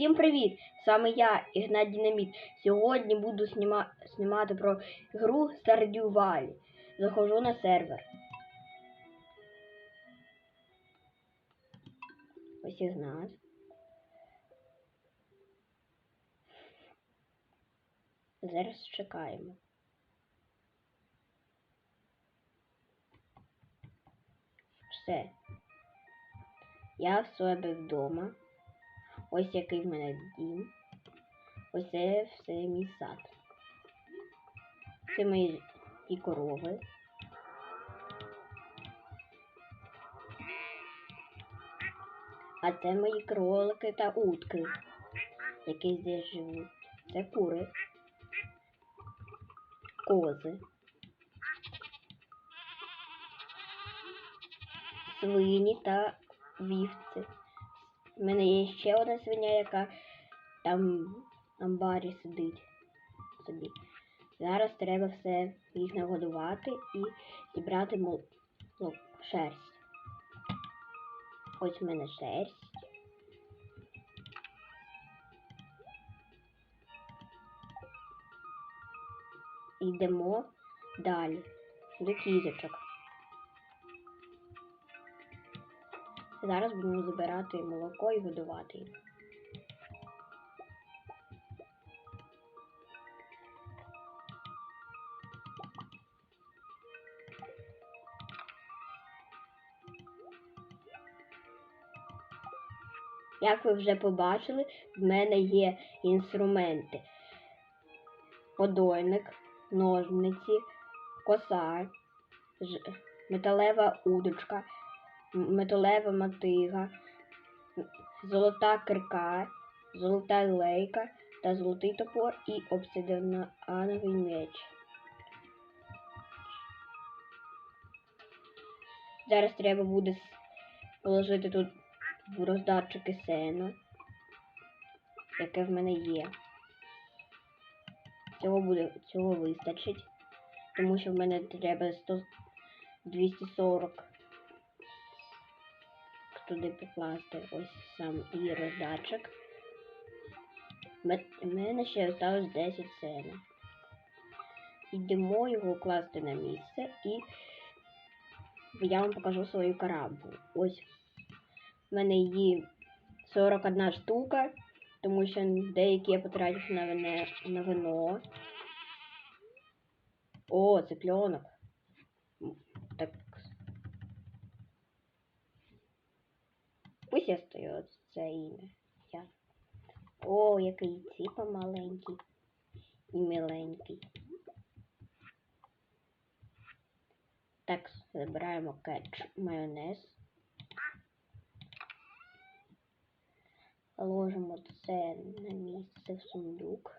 Усім привіт! Саме я, Ігнат Дінаміт. Сьогодні буду сніма... знімати про гру Valley. Заходжу на сервер. Ось Ігнат. Зараз чекаємо. Все. Я в себе вдома. Ось який в мене дім. Ось це все мій сад. Це мої і корови. А це мої кролики та утки, які здесь живуть. Це кури, кози, свині та вівці. У мене є ще одна свиня, яка там в амбарі сидить собі. Зараз треба все їх нагодувати і зібрати ну, шерсть. Ось в мене шерсть. Йдемо далі до кізочок. Зараз будемо забирати молоко і годувати їх. Як ви вже побачили, в мене є інструменти. Подойник, ножниці, коса, металева удочка, металева мотига, золота кирка, золота лейка та золотий топор і обсидіановий меч. Зараз треба буде положити тут роздатчики сена, яке в мене є. Цього буде, цього вистачить, тому що в мене треба 100, 240 туди покласти ось сам і роздатчик. У мене ще осталось 10 сена. Йдемо його класти на місце і я вам покажу свою карабу. Ось в мене її 41 штука, тому що деякі я потратив на, вино, на вино. О. М, Остается це ім'я. Я. О, який ціпа маленький і миленький. Так, забираємо кетч, майонез. Ложимо це на місце в сундук.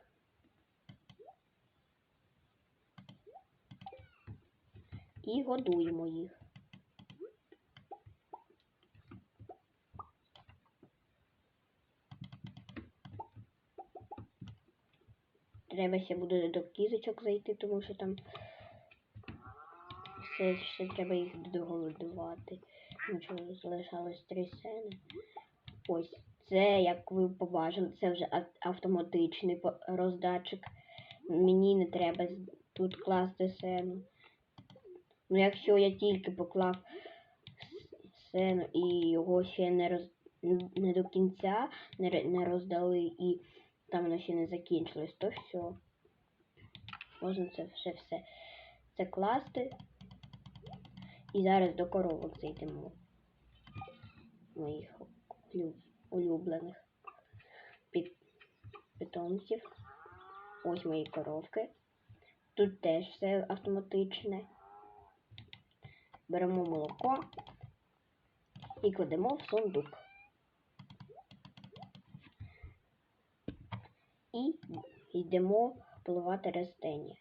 І годуємо їх. Треба ще буде до кізочок зайти, тому що там все ще треба їх догодувати. Тому що залишалось три сени. Ось це, як ви побачили, це вже автоматичний роздатчик. Мені не треба тут класти сену. Ну, якщо я тільки поклав с- сену і його ще не роз... не до кінця не роздали і там воно ще не закінчилось, то все. Можна це вже все це класти. І зараз до коровок зайдемо. Моїх улюблених під питомців. Ось мої коровки. Тут теж все автоматичне. Беремо молоко і кладемо в сундук. І йдемо поливати растення.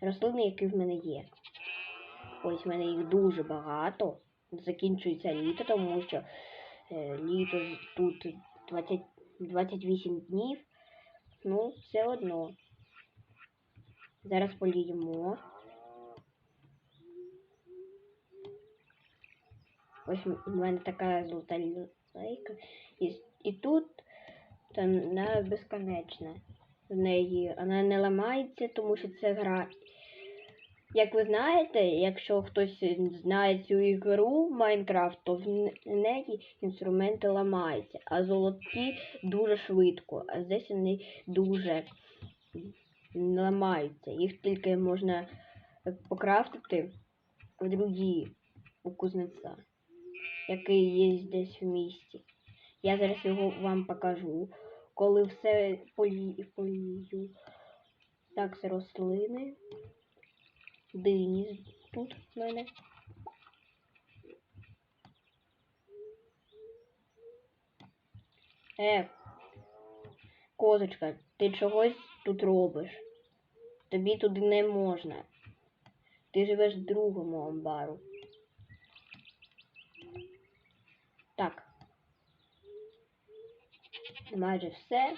Рослини, які в мене є. Ось в мене їх дуже багато. Закінчується літо, тому що е, літо тут 20, 28 днів. Ну, все одно. Зараз поліємо. Ось у мене така золота лейка. І, і тут то вона безконечна. В неї вона не ламається, тому що це гра. Як ви знаєте, якщо хтось знає цю ігру Майнкрафт, то в неї інструменти ламаються, а золоті дуже швидко, а здесь вони дуже ламаються. Їх тільки можна покрафтити в другі у кузнеця, який є десь в місті. Я зараз його вам покажу. Коли все полі... полію. Так, це рослини. Дині тут в мене. Е, козочка, ти чогось тут робиш? Тобі туди не можна. Ти живеш в другому амбару. Так. Майже все.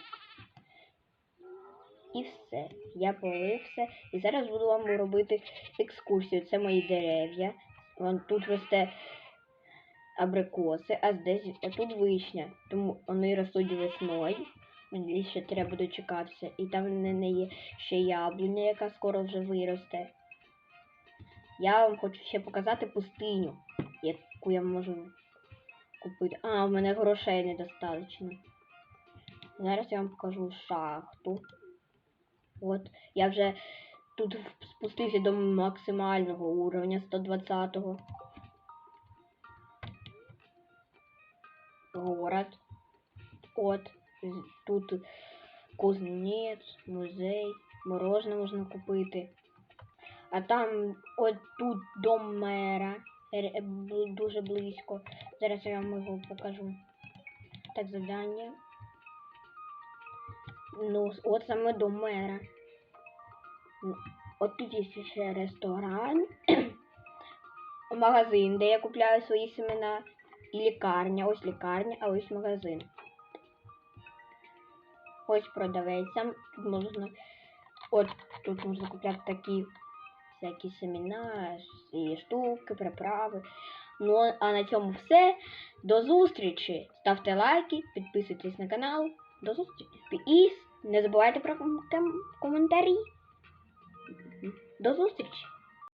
І все. Я полив все. І зараз буду вам робити екскурсію. Це мої дерев'я. Вон тут росте абрикоси, а здесь а тут вишня. Тому вони ростуть весною. Мені ще треба дочекатися. І там в мене є ще яблуня, яка скоро вже виросте. Я вам хочу ще показати пустиню, яку я можу купити. А, в мене грошей недостатньо. Зараз я вам покажу шахту. От, я вже тут спустився до максимального уровня 120-го. Город. От, тут кузнець, музей, мороженое можна купити. А там от тут дом мера. Дуже близько. Зараз я вам його покажу. Так, завдання. Ну, от саме до мера. От тут є ще ресторан, магазин, де я купляю свої семена, і лікарня. Ось лікарня, а ось магазин. Ось продавець. Там можна. От тут можна купляти такі всякі семена, і штуки, приправи. Ну, а на цьому все. До зустрічі! Ставте лайки, підписуйтесь на канал. До зустрічі. Не забувайте про ком- ком- коментарі. До зустрічі!